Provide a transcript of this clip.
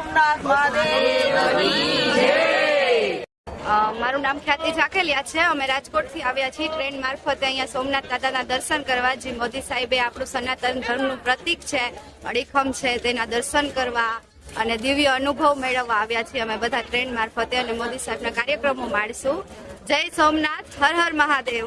સોમનાથ મહાદેવ મારું નામ ખ્યાતિ ઝાકેલિયા છે. અમે રાજકોટથી આવ્યા છીએ ટ્રેન મારફતે અહીંયા સોમનાથ દાદાના દર્શન કરવા. જે મોદી સાહેબે આપણું સનાતન ધર્મનું પ્રતીક છે, અડીખમ છે, તેના દર્શન કરવા અને દિવ્ય અનુભવ મેળવવા આવ્યા છીએ અમે બધા ટ્રેન મારફતે અને મોદી સાહેબના કાર્યક્રમો માણશું. જય સોમનાથ, હર હર મહાદેવ.